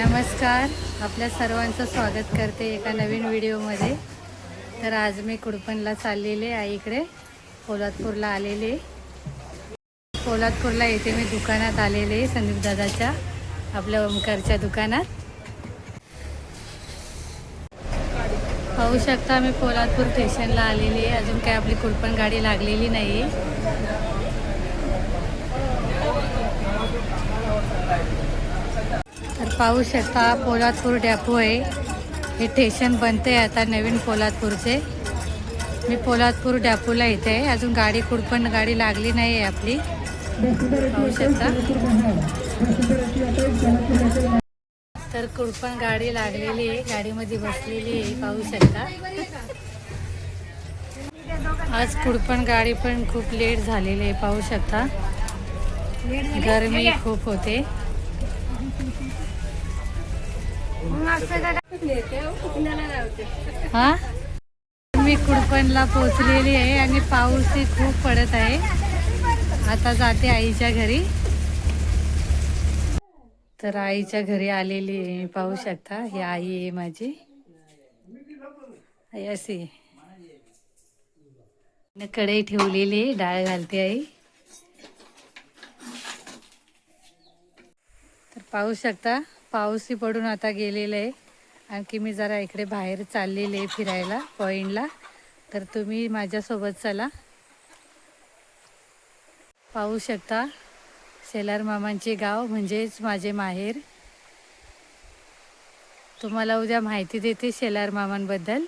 नमस्कार. आपल्या सर्वांचं स्वागत करते एका नवीन व्हिडिओमध्ये. तर आज मी कुडपणला चाललेले आहे आईकडे पोलादपूरला आलेले. पोलादपूरला येथे मी दुकानात आलेले संदीप दादाच्या आपल्या ओमकारच्या दुकानात. पाहू शकता मी पोलादपूर स्टेशनला आलेली आहे. अजून काय आपली कुडपण गाडी लागलेली नाही पाहू शकता पोलादपूर डॅपो आहे. हे स्टेशन बनते आता नवीन पोलादपूरचे. मी पोलादपूर डॅपोला येते आहे. अजून गाडी कुडपण गाडी लागली नाही आहे आपली. पाहू शकता तर कुडपण गाडी लागलेली आहे. गाडीमध्ये बसलेली आहे. पाहू शकता आज कुडपण गाडी पण खूप लेट झालेली आहे. पाहू शकता गरमी खूप होते. हा? मी कुडपणला पोचलेली आहे आणि पाऊसही खूप पडत आहे. आता जाते आईच्या घरी. तर आईच्या घरी आलेली आहे. पाहू शकता ही आई आहे माझी. आई अशी आहे. कढई ठेवलेली आहे डाळ घालते आई. तर पाहू शकता पाऊसही पडून आता गेलेलं आहे. आणखी मी जरा इकडे बाहेर चाललेले आहे फिरायला पॉईंटला तर तुम्ही माझ्यासोबत चला. पाहू शकता शेलार मामांचे गाव म्हणजेच माझे माहेर. तुम्हाला उद्या माहिती देते शेलार मामांबद्दल.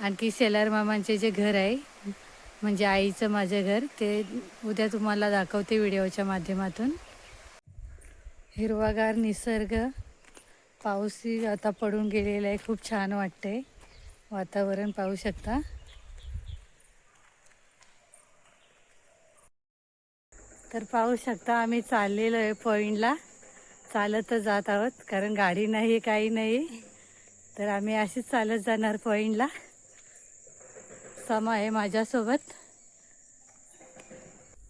आणखी शेलार मामांचे जे घर आहे म्हणजे आईचं माझं घर ते उद्या तुम्हाला दाखवते व्हिडिओच्या माध्यमातून. हिरवागार निसर्ग. पाऊसही आता पडून गेलेला आहे. खूप छान वाटते वातावरण पाहू शकता. तर पाहू शकता आम्ही चाललेलो आहे पॉईंटला चालतच जात आहोत. कारण गाडी नाही काही नाही. तर आम्ही अशीच चालत जाणार पॉईंटला समा आहे माझ्यासोबत.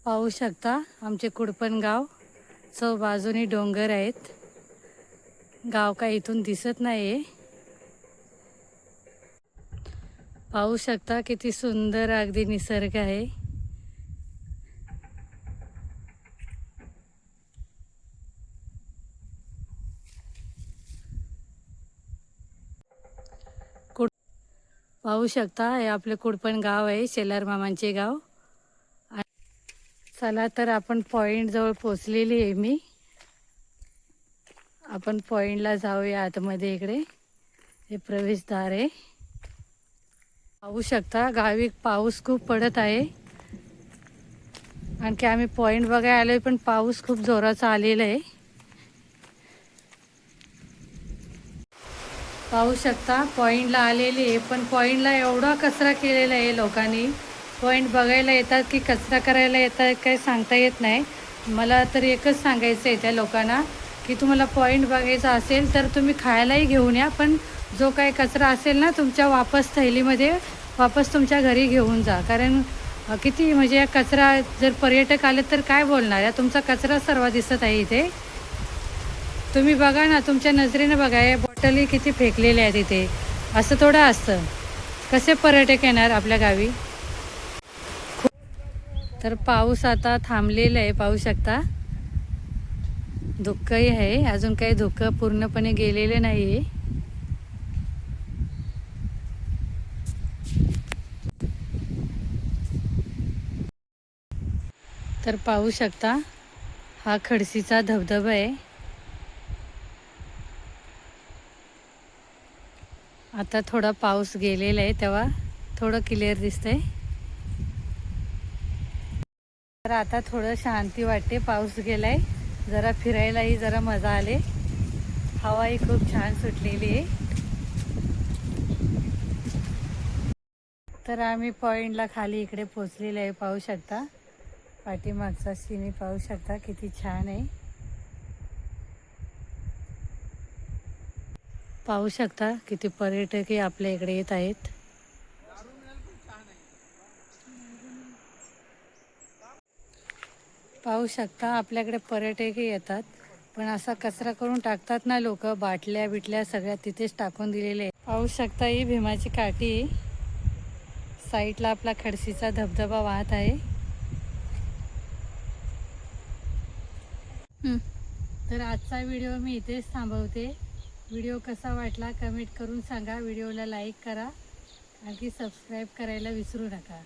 पाहू शकता आमचे कुडपण गाव. चौ बाजूनी डोंगर आहेत. गाव काय इथून दिसत नाही आहे पाहू शकता किती सुंदर अगदी निसर्ग आहे. पाहू शकता हे आपले कुडपण गाव आहे शेलार मामांचे गाव. चला तर आपण पॉईंटजवळ पोचलेली आहे मी. आपण पॉईंटला जाऊया आतमध्ये इकडे. हे प्रवेशद्वार आहे. पाहू शकता गावी पाऊस खूप पडत आहे. आणखी आम्ही पॉईंट बघायला आलो पण पाऊस खूप जोराचा आलेला आहे. पाहू शकता पॉईंटला आलेली आहे पण पॉईंटला एवढा कचरा केलेला आहे लोकांनी. पॉईंट बघायला येतात की कचरा करायला येतात काही सांगता येत नाही. मला तर एकच सांगायचं आहे त्या लोकांना की तुम्हाला पॉईंट बघायचा असेल तर तुम्ही खायलाही घेऊन या पण जो काही कचरा असेल ना तुमच्या वापस थैलीमध्ये वापस तुमच्या घरी घेऊन जा. कारण किती म्हणजे कचरा जर पर्यटक आले तर काय बोलणार? या तुमचा कचरा सर्व दिसत आहे इथे. तुम्ही बघा ना तुमच्या नजरेनं बघा या बॉटली किती फेकलेल्या आहेत इथे. असं थोडं असतं. कसे पर्यटक येणार आपल्या गावी? तर पाऊस आता थांबलेला आहे पाहू शकता. धुकंही आहे अजून काही धुकं पूर्णपणे गेलेलं नाही आहे तर पाहू शकता हा खडसीचा धबधबा आहे. आता थोडा पाऊस गेलेला आहे तेव्हा थोडं क्लिअर दिसतंय. तर आता थोडं शांती वाटते. पाऊस गेलाय. जरा फिरायलाही जरा मजा आले. हवाही खूप छान सुटलेली आहे. तर आम्ही पॉईंटला खाली इकडे पोचलेले आहे. पाहू शकता. पाठीमागचा सिनी पाहू शकता. किती छान आहे. पाहू शकता किती पर्यटकही आपल्या इकडे येत आहेत. पाहू शकता आपल्याकडे पर्यटकही येतात. पण असा कचरा करून टाकतात ना लोक बाटल्या बिटल्या सगळ्या तिथेच टाकून दिलेले पाहू शकता ही भीमाची काठी. साईडला आपला खडशीचा धबधबा वाहत आहे. तर आजचा व्हिडिओ मी इथेच थांबवते. व्हिडिओ कसा वाटला कमेंट करून सांगा. व्हिडिओला लाईक करा. आणखी सबस्क्राईब करायला विसरू नका.